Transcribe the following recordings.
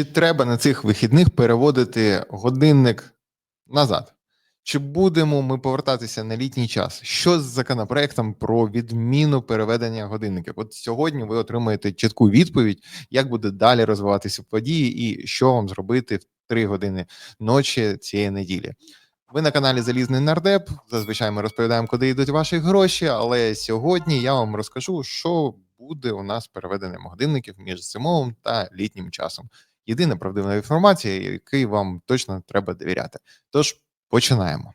Чи треба на цих вихідних переводити годинник назад? Чи будемо ми повертатися на літній час? Що з законопроектом про відміну переведення годинників? От сьогодні ви отримаєте чітку відповідь, як буде далі розвиватися події, і що вам зробити в 3 години ночі цієї неділі. Ви на каналі Залізний Нардеп. Зазвичай ми розповідаємо, куди йдуть ваші гроші. Але сьогодні я вам розкажу, що буде у нас переведенням годинників між зимовим та літнім часом. Єдина правдива інформація, якій вам точно треба довіряти. Тож починаємо.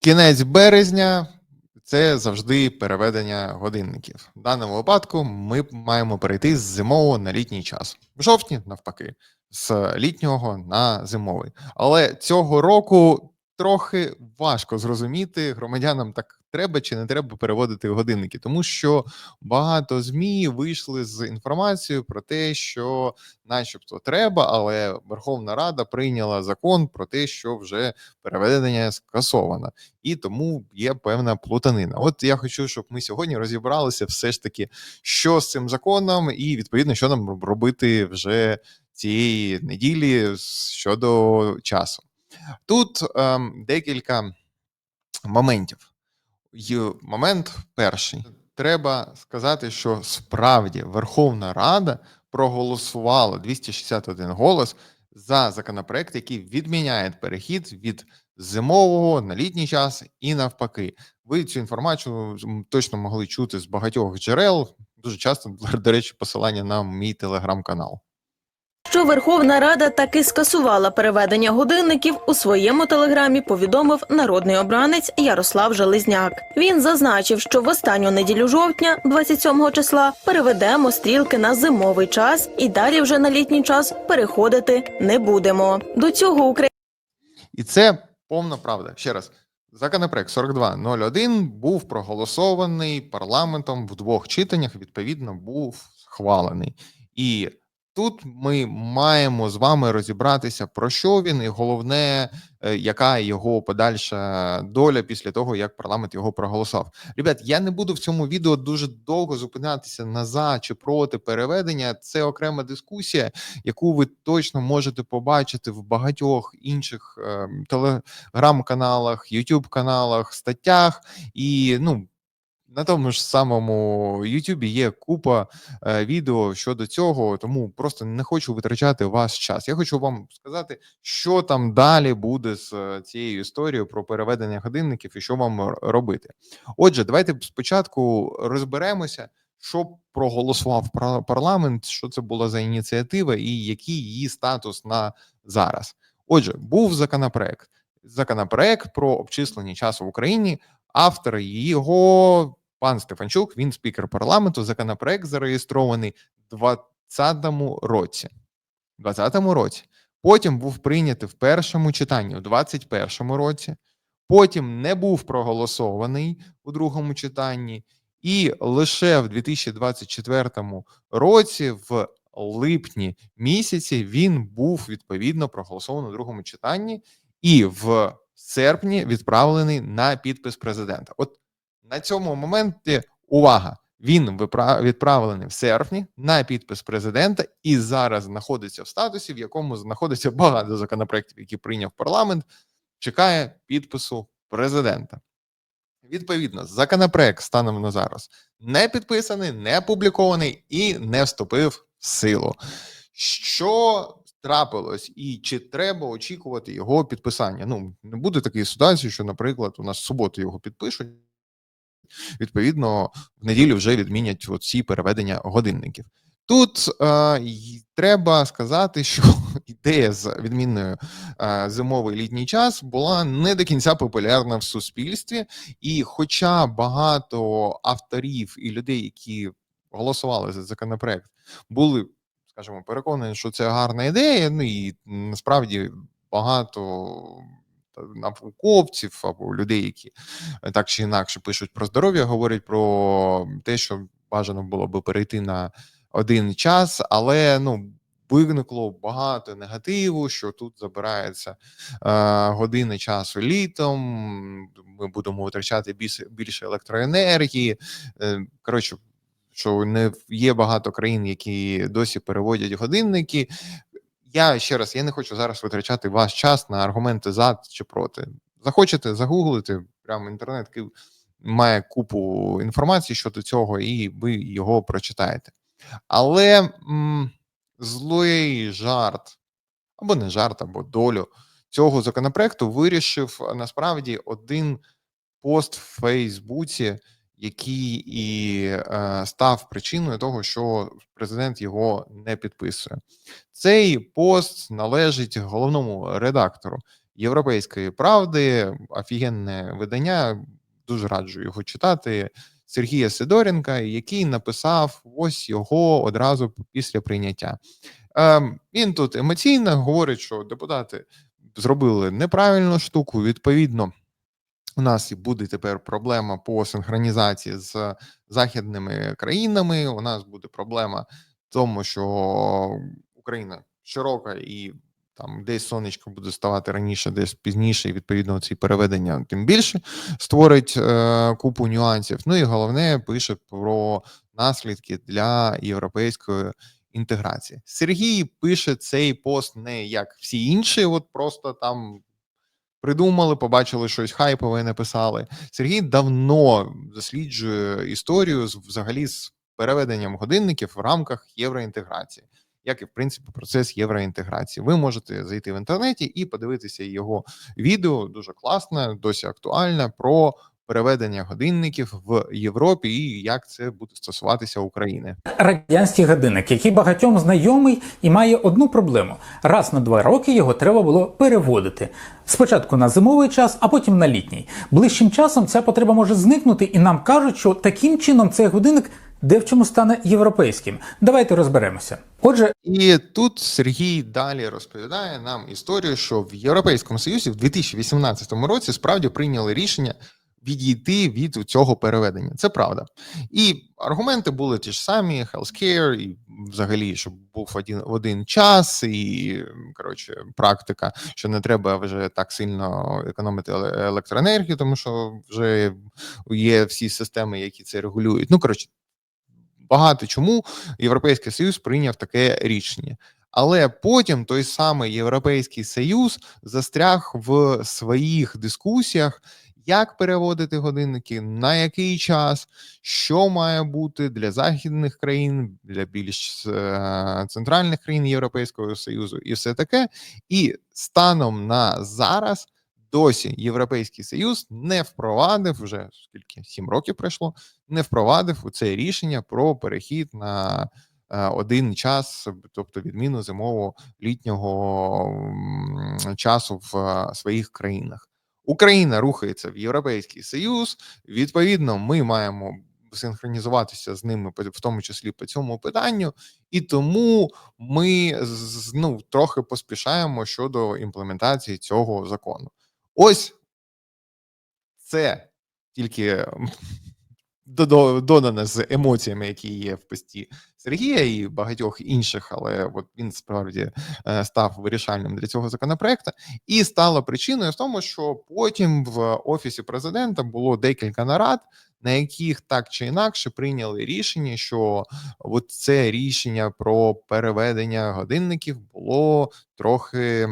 Кінець березня це завжди переведення годинників. В даному випадку ми маємо перейти з зимового на літній час. В жовтні, навпаки, з літнього на зимовий. Але цього року трохи важко зрозуміти громадянам так треба чи не треба переводити годинники, тому що багато змі вийшли з інформацією про те, що, начебто, треба, але Верховна Рада прийняла закон про те, що вже переведення скасовано, і тому є певна плутанина. От я хочу, щоб ми сьогодні розібралися, все ж таки, що з цим законом, і відповідно, що нам робити вже цієї неділі щодо часу. Тут ем, декілька моментів. Момент перший. Треба сказати, що справді Верховна Рада проголосувала 261 голос за законопроект, який відміняє перехід від зимового на літній час і навпаки. Ви цю інформацію точно могли чути з багатьох джерел. Дуже часто, до речі, посилання на мій телеграм-канал що Верховна Рада таки скасувала переведення годинників у своєму телеграмі. Повідомив народний обранець Ярослав Железняк. Він зазначив, що в останню неділю жовтня, 27 числа, переведемо стрілки на зимовий час і далі вже на літній час переходити не будемо. До цього Україна і це повна правда. Ще раз. Законопроект 4201 був проголосований парламентом в двох читаннях. Відповідно, був схвалений і Тут ми маємо з вами розібратися про що він, і головне, е, яка його подальша доля після того, як парламент його проголосував. Ребят, я не буду в цьому відео дуже довго зупинятися на за чи проти переведення. Це окрема дискусія, яку ви точно можете побачити в багатьох інших е, телеграм-каналах, ютуб каналах, статтях і ну. На тому ж самому Ютубі є купа е, відео щодо цього, тому просто не хочу витрачати ваш час. Я хочу вам сказати, що там далі буде з е, цією історією про переведення годинників і що вам робити. Отже, давайте спочатку розберемося, що проголосував парламент, що це була за ініціатива і який її статус на зараз. Отже, був законопроект. Законопроект про обчислення часу в Україні. Автор його Пан Стефанчук, він спікер парламенту. Законопроект зареєстрований в 2020 році. 2020 році. Потім був прийнятий в першому читанні у 2021 році. Потім не був проголосований у другому читанні, і лише в 2024 році, в липні місяці, він був відповідно проголосований у другому читанні, і в серпні відправлений на підпис президента. От на цьому моменті увага! Він відправлений в серпні на підпис президента і зараз знаходиться в статусі, в якому знаходиться багато законопроєктів, які прийняв парламент. Чекає підпису президента. Відповідно, законопроект станом на зараз не підписаний, не опублікований і не вступив в силу. Що трапилось, і чи треба очікувати його підписання? Ну не буде такої ситуації, що, наприклад, у нас в суботу його підпишуть. Відповідно, в неділю вже відмінять ці переведення годинників. Тут е, треба сказати, що ідея з відмінною е, зимовий літній час була не до кінця популярна в суспільстві, і, хоча багато авторів і людей, які голосували за законопроект, були, скажімо, переконані, що це гарна ідея, ну і насправді багато науковців або людей, які е, так чи інакше пишуть про здоров'я, говорять про те, що бажано було би перейти на один час, але ну. Виникло багато негативу, що тут забирається е, години часу літом. Ми будемо витрачати більше більше електроенергії. Е, коротше, що не є багато країн, які досі переводять годинники. Я ще раз я не хочу зараз витрачати ваш час на аргументи за чи проти. Захочете загуглити, прямо інтернет має купу інформації щодо цього, і ви його прочитаєте. Але м, злий жарт, або не жарт, або долю цього законопроекту вирішив насправді один пост в Фейсбуці, який і е, став причиною того, що президент його не підписує. Цей пост належить головному редактору Європейської правди, офігенне видання. Дуже раджу його читати. Сергія Сидоренка, який написав ось його одразу після прийняття. Ем, він тут емоційно говорить, що депутати зробили неправильну штуку. Відповідно, у нас і буде тепер проблема по синхронізації з західними країнами. У нас буде проблема в тому, що Україна широка і там десь сонечко буде ставати раніше, десь пізніше, і відповідно ці переведення тим більше створить е, купу нюансів. Ну і головне пише про наслідки для європейської інтеграції. Сергій пише цей пост не як всі інші, от просто там придумали, побачили щось хайпове, написали. Сергій давно досліджує історію з взагалі з переведенням годинників в рамках євроінтеграції, як і в принципі процес євроінтеграції. Ви можете зайти в інтернеті і подивитися його відео, дуже класне, досі актуальне, про переведення годинників в Європі і як це буде стосуватися України. радянський годинник, який багатьом знайомий і має одну проблему: раз на два роки його треба було переводити. Спочатку на зимовий час, а потім на літній. Ближчим часом ця потреба може зникнути, і нам кажуть, що таким чином цей годинник де в чому стане європейським. Давайте розберемося. Отже, І тут Сергій далі розповідає нам історію, що в Європейському Союзі в 2018 році справді прийняли рішення відійти від цього переведення. Це правда. І аргументи були ті ж самі: healthcare, і взагалі, щоб був один, один час, і коротше, практика, що не треба вже так сильно економити електроенергію, тому що вже є всі системи, які це регулюють. Ну коротше, багато чому Європейський Союз прийняв таке рішення. Але потім той самий Європейський Союз застряг в своїх дискусіях, як переводити годинники, на який час, що має бути для західних країн, для більш е, центральних країн Європейського Союзу, і все таке. І станом на зараз досі Європейський Союз не впровадив вже скільки сім років пройшло, не впровадив у це рішення про перехід на е, один час, тобто відміну зимово літнього часу в е, своїх країнах. Україна рухається в Європейський Союз. Відповідно, ми маємо синхронізуватися з ними, в тому числі по цьому питанню, і тому ми ну, трохи поспішаємо щодо імплементації цього закону. Ось це тільки додане з емоціями, які є в пості Сергія і багатьох інших, але от він справді е, став вирішальним для цього законопроекту, і стало причиною в тому, що потім в офісі президента було декілька нарад, на яких так чи інакше прийняли рішення, що от це рішення про переведення годинників було трохи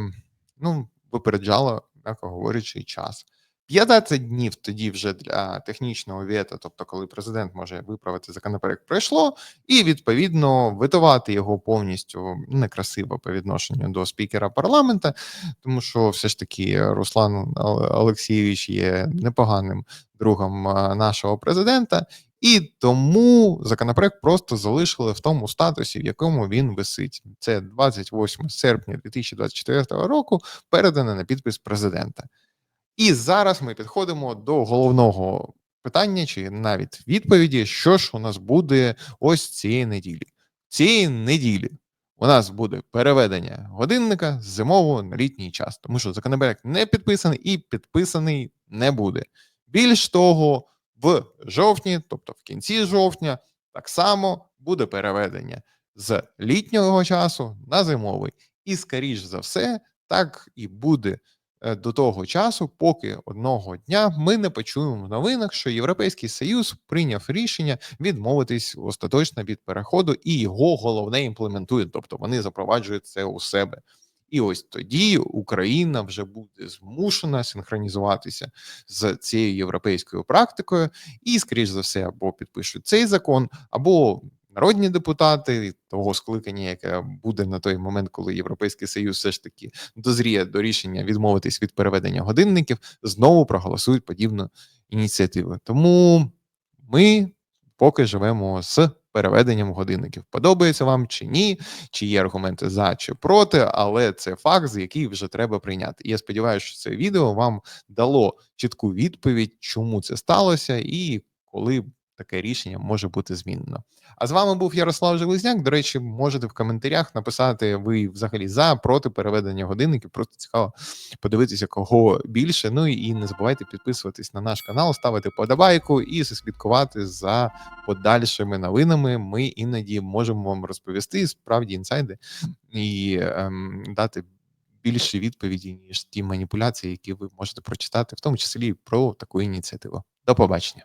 ну випереджало, м'яко говорячи, час. 15 днів тоді вже для технічного вето, тобто коли президент може виправити законопроект, пройшло, і відповідно витувати його повністю некрасиво по відношенню до спікера парламента, тому що все ж таки Руслан Олексійович є непоганим другом нашого президента, і тому законопроект просто залишили в тому статусі, в якому він висить. Це 28 серпня 2024 року, передане на підпис президента. І зараз ми підходимо до головного питання, чи навіть відповіді, що ж у нас буде ось цієї неділі. Цієї неділі у нас буде переведення годинника з зимового на літній час, тому що законопроект не підписаний і підписаний не буде. Більш того, в жовтні, тобто в кінці жовтня, так само буде переведення з літнього часу на зимовий. І, скоріш за все, так і буде до того часу, поки одного дня ми не почуємо в новинах, що Європейський Союз прийняв рішення відмовитись остаточно від переходу і його головне імплементує, тобто вони запроваджують це у себе. І ось тоді Україна вже буде змушена синхронізуватися з цією європейською практикою, і, скоріш за все, або підпишуть цей закон, або народні депутати того скликання, яке буде на той момент, коли Європейський Союз все ж таки дозріє до рішення відмовитись від переведення годинників, знову проголосують подібну ініціативу. Тому ми поки живемо з переведенням годинників. Подобається вам чи ні, чи є аргументи за чи проти, але це факт, з який вже треба прийняти. І я сподіваюся, що це відео вам дало чітку відповідь, чому це сталося, і коли таке рішення може бути змінено. А з вами був Ярослав Железняк. До речі, можете в коментарях написати, ви взагалі за проти переведення годинників. Просто цікаво подивитися, кого більше. Ну і не забувайте підписуватись на наш канал, ставити подобайку і слідкувати за подальшими новинами. Ми іноді можемо вам розповісти справді інсайди і ем, дати більше відповіді, ніж ті маніпуляції, які ви можете прочитати, в тому числі про таку ініціативу. До побачення.